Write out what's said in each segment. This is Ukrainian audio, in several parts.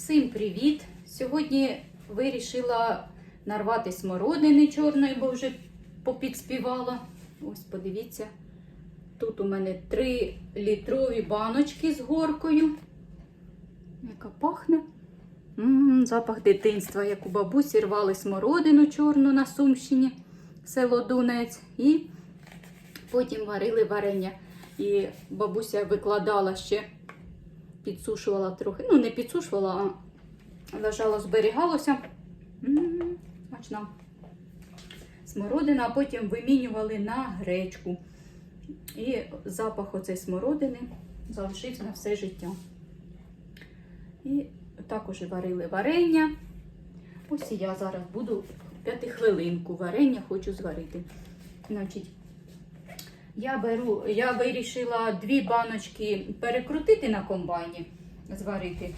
Всім привіт! Сьогодні вирішила нарвати смородини чорної, бо вже попідспівала. Ось подивіться. Тут у мене 3 літрові баночки з горкою. Яка пахне. М, запах дитинства, як у бабусі рвали смородину чорну на Сумщині, село Дунець. І потім варили варення. І бабуся викладала ще підсушувала трохи. Ну, не підсушувала, а лежало, зберігалося. М, Смачна смородина, а потім вимінювали на гречку. І запах оцей смородини залишився на все життя. І також варили варення. Ось я зараз буду п'ятихвилинку варення хочу зварити. Значить, я беру, я вирішила дві баночки перекрутити на комбайні, зварити.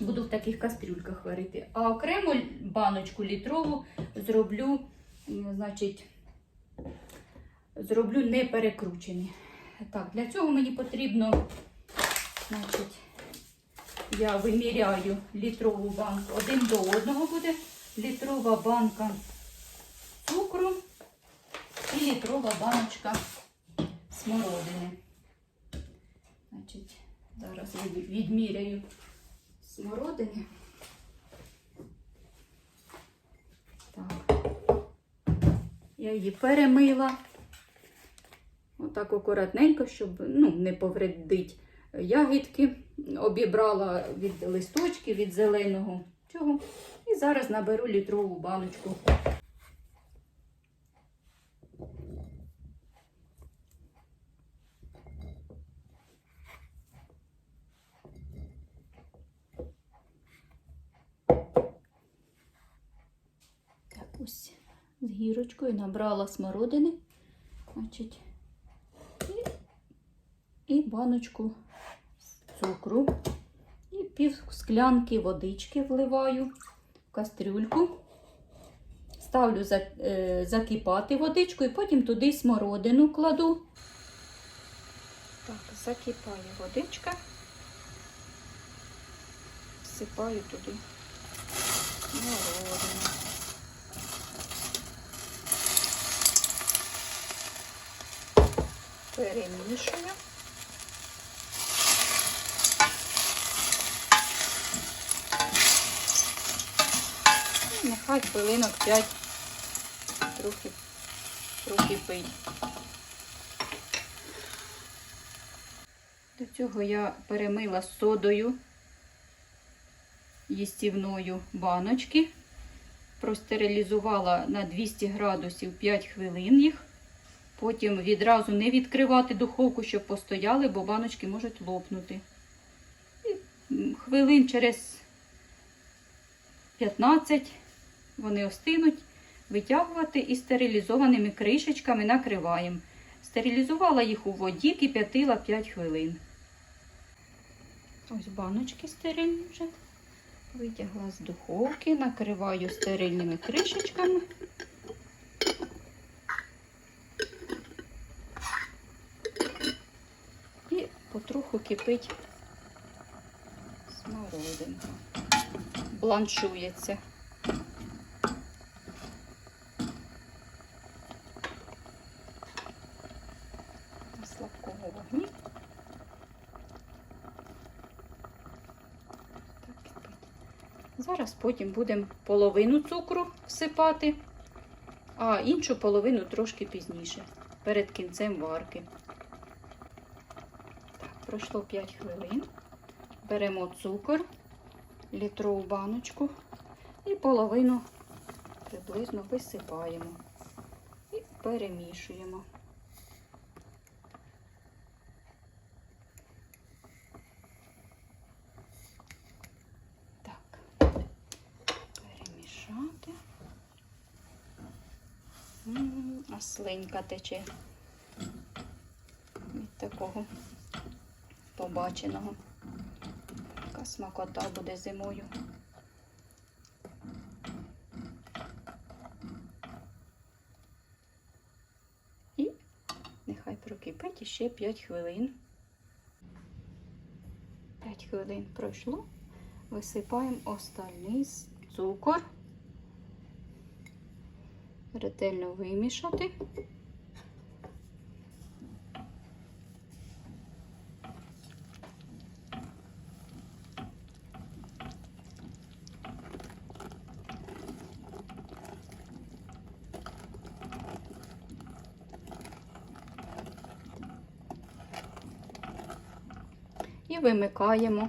Буду в таких кастрюльках варити. А окремо баночку літрову зроблю, значить, зроблю не перекручені. Так, для цього мені потрібно, значить, я виміряю літрову банку. Один до одного буде літрова банка цукру і літрова баночка смородини. Значить, зараз відміряю смородини. Так. Я її перемила. Отак акуратненько, щоб ну, не повредить ягідки. Обібрала від листочки, від зеленого цього. І зараз наберу літрову баночку. Так, ось з гірочкою набрала смородини. Значить, і, і баночку цукру. І пів склянки водички вливаю в кастрюльку. Ставлю е, закипати водичку і потім туди смородину кладу. Так, закипає водичка. Всипаю туди смородину. Перемішую. І Нехай хвилинок 5 трохи прокипить. До цього я перемила содою їстівною баночки, простерилізувала на 200 градусів 5 хвилин їх. Потім відразу не відкривати духовку, щоб постояли, бо баночки можуть лопнути. І хвилин через 15 вони остинуть, витягувати і стерилізованими кришечками накриваємо. Стерилізувала їх у воді, кип'ятила 5 хвилин. Ось баночки стерильні вже. Витягла з духовки, накриваю стерильними кришечками. І потроху кипить смородинка. Бланшується. На слабкому вогні. Зараз потім будемо половину цукру всипати, а іншу половину трошки пізніше, перед кінцем варки. Пройшло 5 хвилин. Беремо цукор, літрову баночку і половину приблизно висипаємо і перемішуємо. Так, перемішати. М, А слинька тече від такого побаченого. Така смакота буде зимою. І нехай прокипить ще 5 хвилин. 5 хвилин пройшло. висипаємо остальний цукор. Ретельно вимішати. І вимикаємо.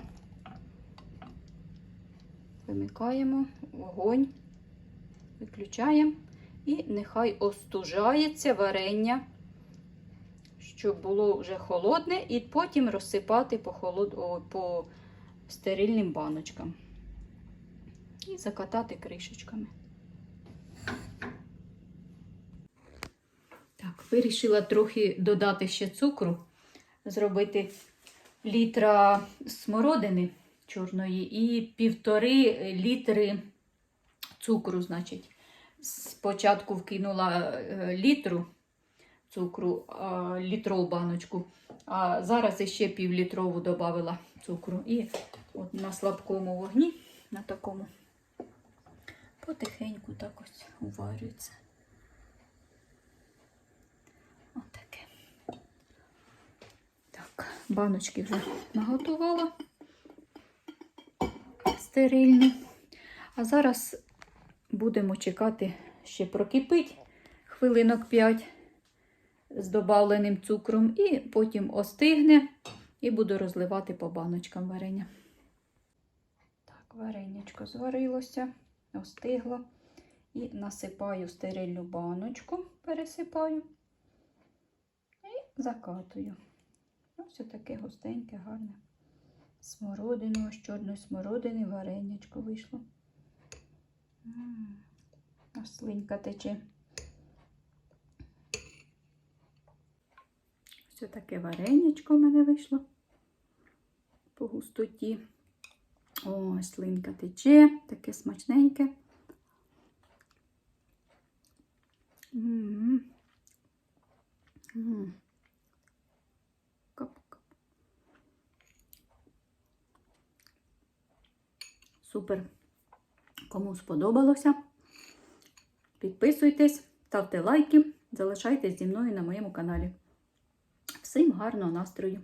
Вимикаємо вогонь, виключаємо і нехай остужається варення, щоб було вже холодне, і потім розсипати по, холод... о, по стерильним баночкам. І закатати кришечками. Так, вирішила трохи додати ще цукру, зробити літра смородини чорної і півтори літри цукру, значить. Спочатку вкинула е, літру цукру, літрову баночку, а зараз ще півлітрову додала цукру. І от на слабкому вогні, на такому, потихеньку так ось уварюється. Отаке. Так, баночки вже наготувала стерильні. А зараз будемо чекати, ще прокипить хвилинок 5 з добавленим цукром, і потім остигне, і буду розливати по баночкам варення. Так, варенячко зварилося, остигло. І насипаю стерильну баночку, пересипаю і закатую. Ось таке густеньке, гарне. Смородину, ось чорної смородини, варенячко вийшло. М, слинька тече. Ось таке варенячко в мене вийшло по густоті. Ось слинка тече, таке смачненьке. М. М. Кап-кап. Супер. Кому сподобалося, підписуйтесь, ставте лайки, залишайтесь зі мною на моєму каналі. Всім гарного настрою!